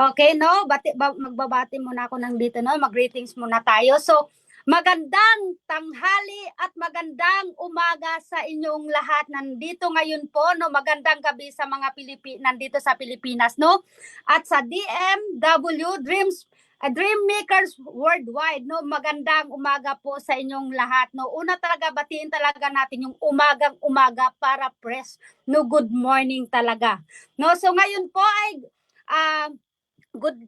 Okay, no? Bati, ba, magbabati muna ako ng dito, no? Mag-greetings muna tayo. So, magandang tanghali at magandang umaga sa inyong lahat. Nandito ngayon po, no? Magandang gabi sa mga Pilipi nandito sa Pilipinas, no? At sa DMW Dreams uh, Dream Makers Worldwide, no? Magandang umaga po sa inyong lahat, no? Una talaga batiin talaga natin yung umagang umaga para press, no? Good morning talaga. No, so ngayon po ay ah, Good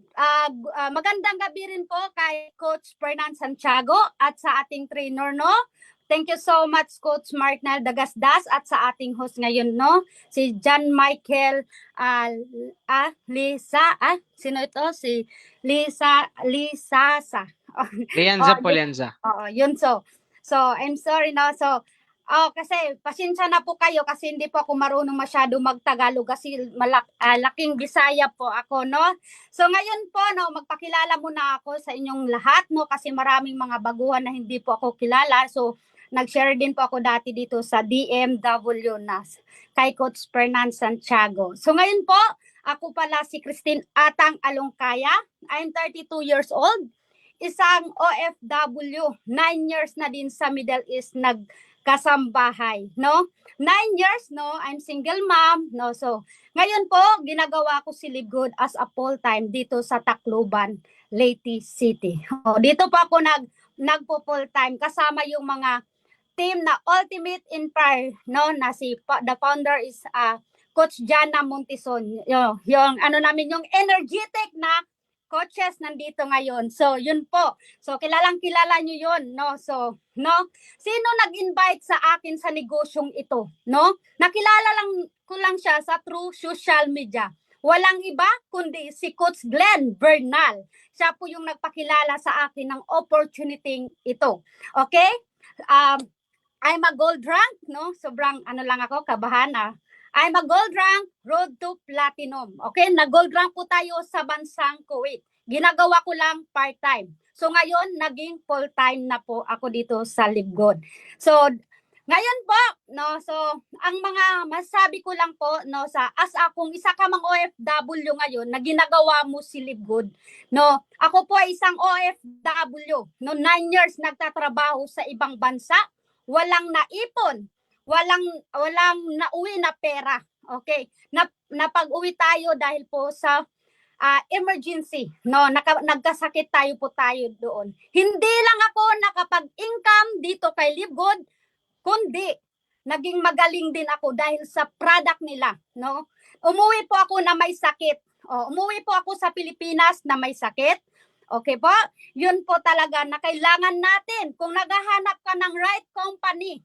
gu- ah, magandang gabi rin po kay Coach Fernan Santiago at sa ating trainer no. Thank you so much Coach Mark Nal Dagasdas at sa ating host ngayon no, si John Michael ah, ah Lisa ah sino ito si Lisa Lisasa. Lianza Oh, po, Lianza. Oo, yun so. So, I'm sorry no. So, oh, kasi pasensya na po kayo kasi hindi po ako marunong masyado magtagalog kasi malak ah, laking Bisaya po ako, no? So, ngayon po, no, magpakilala muna ako sa inyong lahat, no? Kasi maraming mga baguhan na hindi po ako kilala. So, nag-share din po ako dati dito sa DMW na kay Coach Fernan Santiago. So, ngayon po, ako pala si Christine Atang Alongkaya. I'm 32 years old isang OFW, nine years na din sa Middle East nagkasambahay, no? Nine years, no? I'm single mom, no? So, ngayon po, ginagawa ko si Live Good as a full-time dito sa Tacloban, Leyte City. O, dito po ako nag, nagpo full-time kasama yung mga team na Ultimate Empire, no? Na si, the founder is uh, Coach Jana Montison. Yung, yung ano namin, yung energetic na coaches nandito ngayon. So, yun po. So, kilalang kilala nyo yun, no? So, no? Sino nag-invite sa akin sa negosyong ito, no? Nakilala lang ko lang siya sa through social media. Walang iba kundi si Coach Glenn Bernal. Siya po yung nagpakilala sa akin ng opportunity ito. Okay? Um, I'm a gold rank, no? Sobrang ano lang ako, kabahan ah. I'm a gold rank, road to platinum. Okay, na-gold rank po tayo sa bansang Kuwait. Ginagawa ko lang part-time. So ngayon, naging full-time na po ako dito sa Libgod. So, ngayon po, no, so ang mga masabi ko lang po, no, sa as akong isa ka mang OFW ngayon na ginagawa mo si Libgod, no, ako po ay isang OFW, no, nine years nagtatrabaho sa ibang bansa, walang naipon, walang walang nauwi na pera. Okay. Na napag-uwi tayo dahil po sa ah, emergency. No, naka, nagkasakit tayo po tayo doon. Hindi lang ako nakapag-income dito kay Livegood, kundi naging magaling din ako dahil sa product nila, no? Umuwi po ako na may sakit. O, umuwi po ako sa Pilipinas na may sakit. Okay po? Yun po talaga na kailangan natin kung naghahanap ka ng right company,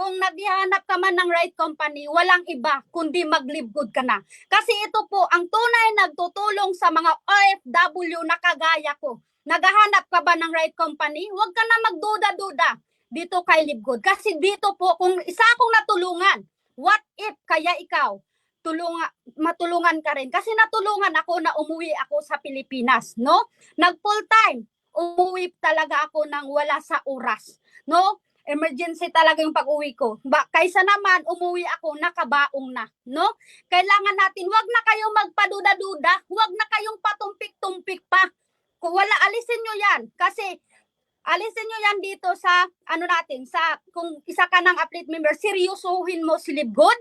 kung naghahanap ka man ng right company, walang iba kundi mag-live good ka na. Kasi ito po ang tunay nagtutulong sa mga OFW na kagaya ko. Naghahanap ka ba ng right company? Huwag ka na magduda-duda dito kay Live Good. Kasi dito po, kung isa akong natulungan, what if kaya ikaw, tulunga, matulungan ka rin. Kasi natulungan ako na umuwi ako sa Pilipinas, no? Nag full time, umuwi talaga ako nang wala sa oras, no? Emergency talaga yung pag-uwi ko. Ba, kaysa naman, umuwi ako, nakabaong na, no? Kailangan natin, wag na kayong magpaduda-duda, wag na kayong patumpik-tumpik pa. Kung wala, alisin nyo yan. Kasi, alisin nyo yan dito sa, ano natin, sa, kung isa ka ng update member, seryosohin mo si Live Good,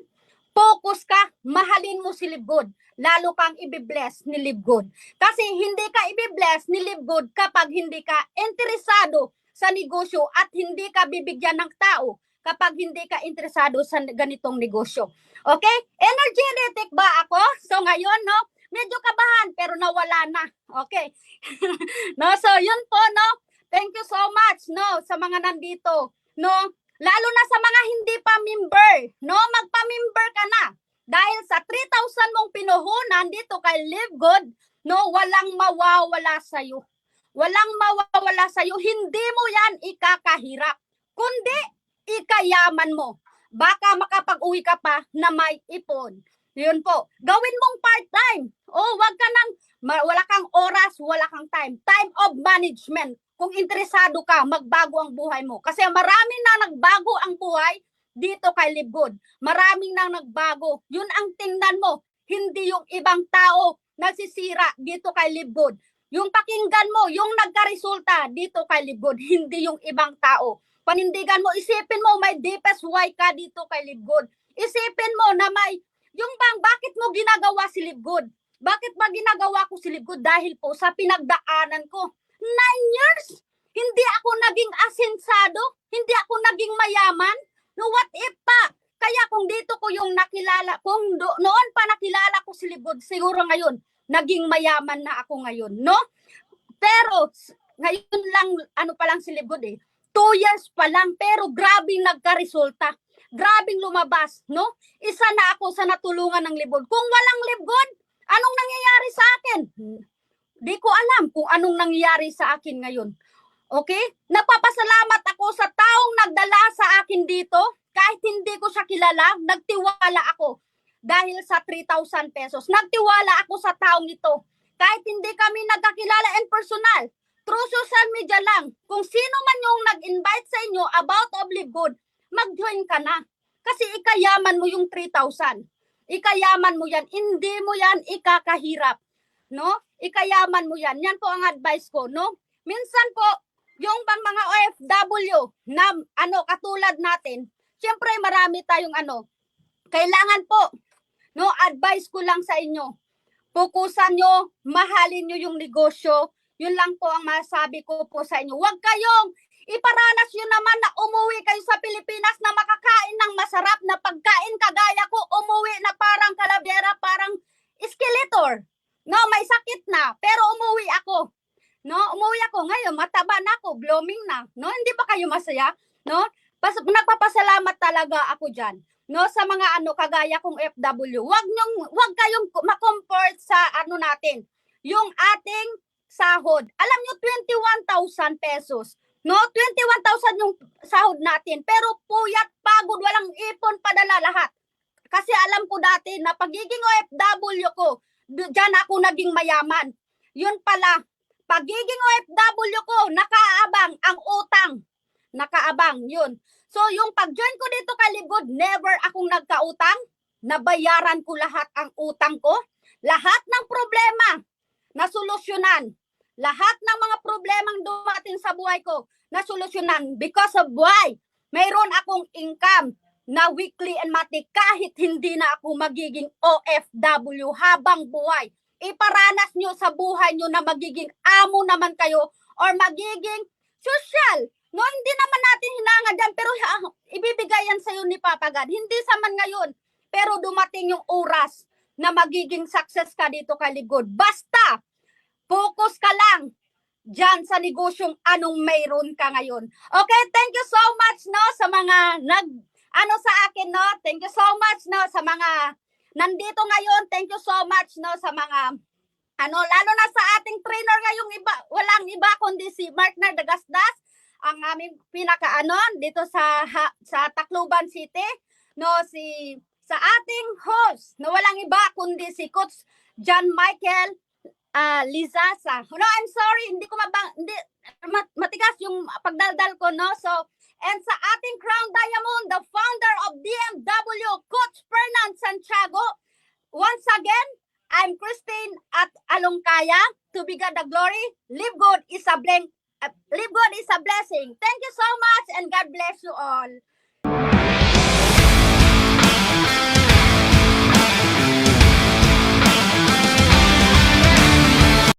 focus ka, mahalin mo si Live Good. Lalo kang ibibless ni Live Good. Kasi hindi ka ibibless ni Live Good kapag hindi ka interesado sa negosyo at hindi ka bibigyan ng tao kapag hindi ka interesado sa ganitong negosyo. Okay? Energetic ba ako? So ngayon, no? Medyo kabahan pero nawala na. Okay? no, so yun po, no? Thank you so much, no, sa mga nandito, no? Lalo na sa mga hindi pa member, no? Magpa-member ka na. Dahil sa 3,000 mong pinuhunan dito kay Live Good, no, walang mawawala sa iyo. Walang mawawala sa iyo. Hindi mo 'yan ikakahirap, kundi ikayaman mo. Baka makapag-uwi ka pa na may ipon. Yun po. Gawin mong part-time. Oh, wag ka nang wala kang oras, wala kang time. Time of management. Kung interesado ka, magbago ang buhay mo. Kasi marami na nagbago ang buhay dito kay Live Good. Maraming nang nagbago. Yun ang tingnan mo. Hindi yung ibang tao nagsisira dito kay Libgod. Yung pakinggan mo, yung nagkaresulta dito kay Libgod, hindi yung ibang tao. Panindigan mo, isipin mo may deepest why ka dito kay Libgod. Isipin mo na may, yung bang, bakit mo ginagawa si Libgod? Bakit ba ginagawa ko si Libgod? Dahil po sa pinagdaanan ko. Nine years! Hindi ako naging asensado. Hindi ako naging mayaman. No, what if pa? Kaya kung dito ko yung nakilala, kung do, noon pa nakilala ko si Libgod, siguro ngayon, naging mayaman na ako ngayon, no? Pero, ngayon lang, ano pa lang si Libgod eh, two years pa lang, pero grabing nagka-resulta. Grabing lumabas, no? Isa na ako sa natulungan ng Libgod. Kung walang Libgod, anong nangyayari sa akin? Di ko alam kung anong nangyayari sa akin ngayon. Okay? Napapasalamat ako sa taong nagdala sa akin dito. Kahit hindi ko siya kilala, nagtiwala ako. Dahil sa 3,000 pesos. Nagtiwala ako sa taong ito. Kahit hindi kami nagkakilala and personal. Through social media lang. Kung sino man yung nag-invite sa inyo about of Live Good, mag-join ka na. Kasi ikayaman mo yung 3,000. Ikayaman mo yan. Hindi mo yan ikakahirap. No? Ikayaman mo yan. Yan po ang advice ko, no? Minsan po, yung bang mga OFW na ano katulad natin, syempre marami tayong ano, kailangan po, no, advice ko lang sa inyo. Pukusan nyo, mahalin nyo yung negosyo. Yun lang po ang masabi ko po sa inyo. Huwag kayong iparanas yun naman na umuwi kayo sa Pilipinas na makakain ng masarap na pagkain kagaya ko, umuwi na parang kalabera, parang skeletor. No, may sakit na, pero umuwi ako. No, umuwi ako ngayon, mataba na ako, blooming na. No, hindi ba kayo masaya? No? Pas nagpapasalamat talaga ako diyan. No, sa mga ano kagaya kong FW. Wag nyong wag kayong ma-compare sa ano natin. Yung ating sahod. Alam nyo 21,000 pesos. No, 21,000 yung sahod natin. Pero puyat, pagod, walang ipon padala lahat. Kasi alam ko dati na pagiging OFW ko, d- dyan ako naging mayaman. Yun pala, pagiging OFW ko, nakaabang ang utang. Nakaabang, yun. So, yung pag-join ko dito kay Libgod, never akong nagkautang. Nabayaran ko lahat ang utang ko. Lahat ng problema, nasolusyonan. Lahat ng mga problemang dumating sa buhay ko, nasolusyonan. Because of why? Mayroon akong income na weekly and monthly kahit hindi na ako magiging OFW habang buhay iparanas nyo sa buhay nyo na magiging amo naman kayo or magiging social. No, hindi naman natin hinangad yan, pero ibibigay yan sa'yo ni Papa God. Hindi sa man ngayon, pero dumating yung oras na magiging success ka dito kay Ligod. Basta, focus ka lang dyan sa negosyong anong mayroon ka ngayon. Okay, thank you so much no sa mga nag ano sa akin no. Thank you so much no sa mga nandito ngayon. Thank you so much no sa mga ano lalo na sa ating trainer ngayong iba walang iba kundi si Markner Dagasdas ang aming pinaka ano dito sa ha, sa Tacloban City no si sa ating host no walang iba kundi si Coach John Michael ah Lizaza. No, I'm sorry, hindi ko mabang hindi mat- matigas yung pagdaldal ko no. So, and sa ating Crown Diamond, the founder of DMW, Coach Fernand Santiago. Once again, I'm Christine at Alongkaya. To be God the glory. Live good is a blank. Live good is a blessing. Thank you so much and God bless you all.